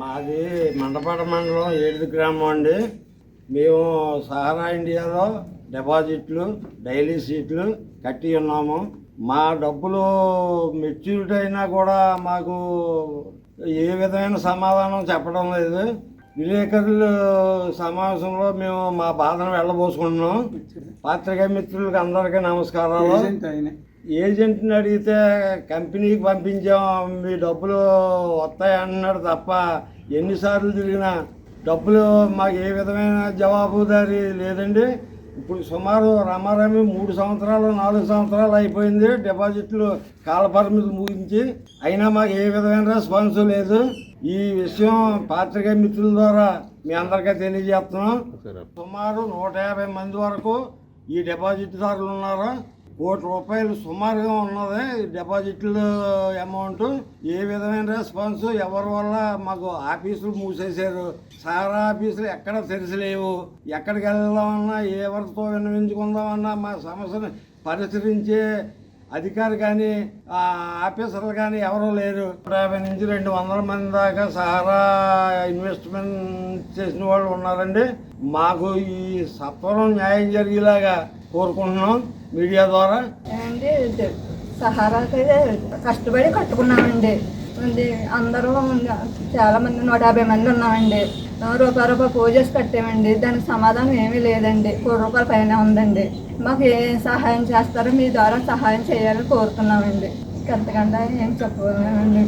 మాది మండపాడ మండలం ఏడుది గ్రామం అండి. మేము సహారా ఇండియాలో డిపాజిట్లు డైలీ సీట్లు కట్టి ఉన్నాము. మా డబ్బులు మెచ్యూరిటీ అయినా కూడా మాకు ఏ విధమైన సమాధానం చెప్పడం లేదు. విలేకరులు సమావేశంలో మేము మా బాధను వెళ్ళబోసుకుంటున్నాం. పాత్రికా మిత్రులకు అందరికీ నమస్కారాలు. ఏజెంట్ని అడిగితే కంపెనీకి పంపించాం మీ డబ్బులు వస్తాయి అన్నాడు తప్ప ఎన్నిసార్లు తిరిగినా డబ్బులు మాకు ఏ విధమైన జవాబుదారీ లేదండి. ఇప్పుడు సుమారు రమారమి మూడు సంవత్సరాలు నాలుగు సంవత్సరాలు అయిపోయింది డిపాజిట్లు కాల పరిమితి ముగించి. అయినా మాకు ఏ విధమైన రెస్పాన్స్ లేదు. ఈ విషయం పాత్రికా మిత్రుల ద్వారా మీ అందరికీ తెలియజేస్తున్నాం. సుమారు నూట యాభై మంది వరకు ఈ డిపాజిట్దారులు ఉన్నారు. కోటి రూపాయలు సుమారుగా ఉన్నది డిపాజిట్లు అమౌంట్. ఏ విధమైన రెస్పాన్స్? ఎవరి వల్ల మాకు ఆఫీసులు మూసేశారు? సారా ఆఫీసులు ఎక్కడ తెరిచలేవు? ఎక్కడికి వెళ్దామన్నా ఎవరితో విన్నవించుకుందామన్నా మా సమస్యను పరిశీలించే అధికారి కానీ ఆఫీసర్లు కానీ ఎవరూ లేరు. యాభై నుంచి రెండు వందల మంది దాకా సహారా ఇన్వెస్ట్మెంట్ చేసిన వాళ్ళు ఉన్నారండి. మాకు ఈ సత్వరం న్యాయం జరిగేలాగా కోరుకుంటున్నాం మీడియా ద్వారా. అండి సహారాకి కష్టపడి కట్టుకున్నామండి. ఉంది అందరూ చాలా మంది నూట యాభై మంది ఉన్నామండి. రూపాయి రూపాయి పూజెస్ కట్టామండి. దానికి సమాధానం ఏమీ లేదండి. కోటి రూపాయల పైన ఉందండి. మాకు ఏ సహాయం చేస్తారో మీ ద్వారా సహాయం చేయాలని కోరుతున్నామండి. అంతకంటే ఏం చెప్పండి